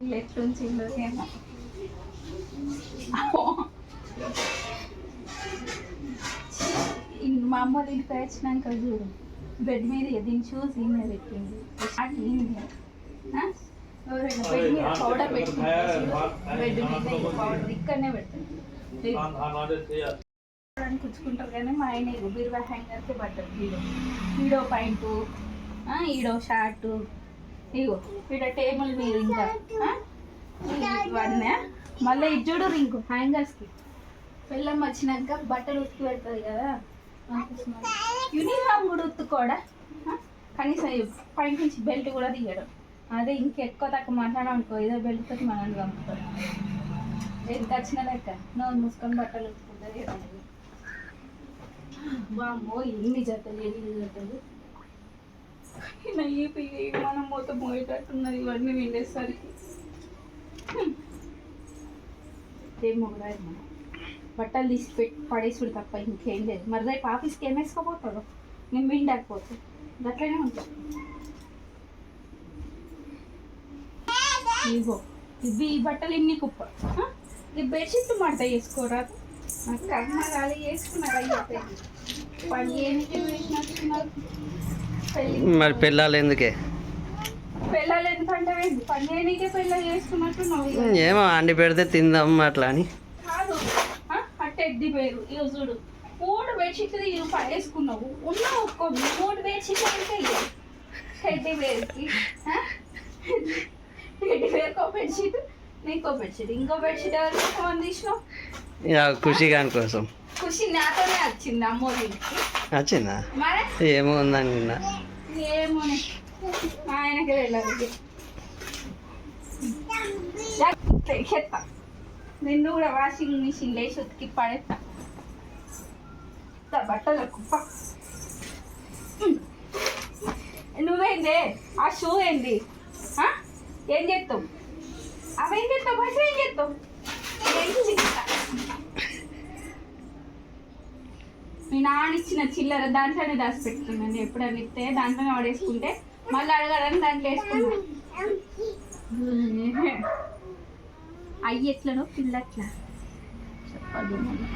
ఎట్లుంచిందో ఏమో. మా అమ్మ ఇంటికి వచ్చినాక చూడు. బెడ్ మీద దీన్ని చూసి ఈయన పెట్టింది. షార్ట్? ఎవరైనా బెడ్ మీద పౌడర్ పెట్టింది బెడ్ మీద పౌడర్ ఇక్కడనే చూడడానికి కుచ్చుకుంటారు కానీ మా ఆయన బీరువా హ్యాంగర్కి పడ్డారు హీరో హీరో పాయింట్ ఈడో షార్ట్ ఇగో ఈడ టేబుల్ మీద ఇంకా ఇవన్నీ మళ్ళీ ఇది చూడు రింకు హ్యాంగర్స్కి పిల్లం వచ్చినాక బట్టలు ఉతికి పెడుతుంది కదా యూనిఫామ్ కూడా ఉత్తుకోడా కనీసం ఈ పైన నుంచి బెల్ట్ కూడా తీయడం. అదే ఇంకెక్కువ తక్కువ మాట్లాడడం అనుకో ఏదో బెల్ట్ తోటి మనల్ని పంపుతాడు ఎంత వచ్చిన లెక్క నోరు మూసుకొని బట్టలు ఉతుకుంటుంది వామ్మో ఎన్ని జతలు ఎన్ని జతలు. నా ఈ పిల్లి మనం మొత్తం మోయేటట్టున్నది ఇవన్నీ విండేసరికి ఏమో కూడా ఏమో. బట్టలు తీసి పెట్టి పడేసుడు తప్ప ఇంకేం లేదు. మరి రేపు ఆఫీస్కి ఏం వేసుకోపోతాడు నేను విండకపోతే గట్లనే ఉంటుంది ఇగో ఇవి ఈ బట్టలు ఇన్ని కుప్ప. ఆ? ఈ బెడ్షీట్ మడత వేసుకోరా? నాకు కర్మ రాలి వేసుకున్నారు అయ్యా పని ఏమిటి? వేసినట్టున్నారు. పెళ్ళి మరి పిల్లలు ఎందుకే? ఏమో అండి పెడితే తిందాం అట్లా అని. టెడ్డి పేరు. ఇక చూడు. మూడు బెడ్షీట్లు ఇవి పడేసుకున్నావు. ఉన్న ఒక్కో మూడు బెడ్షీట్లు అంటే ఇయ్యి. టెడ్డి పేరుకి ఆ? టెడ్డి పేరుకి ఒక బెడ్షీట్? నీకో బెడ్షీట్. ఇంకో బెడ్షీట్ ఇక ఖుషి కోసం. ఖుషి నాతోనే వచ్చింది అమ్మోదికి వచ్చిందా ఏమో ఉందని నిన్న నిన్ను కూడా వాషింగ్ మిషన్ లేచి ఉతికి పడేస్తా బట్టలు కుప్ప. నువ్వేంది? ఆ షూ ఏంది? ఏం చేస్తావు అవేం చేస్తావు బస్ ఏం చేస్తావు ఏం చేస్తా మీ నాన్న ఇచ్చిన చిల్లర దాంట్లోనే దాచి పెట్టుకున్నాను ఎప్పుడైనా ఇస్తే దాంట్లోనే పడేసుకుంటే మళ్ళీ అడగడానికి దాంట్లో వేసుకున్నాను అయ్యి ఎట్లనో చెప్పాలి మళ్ళీ.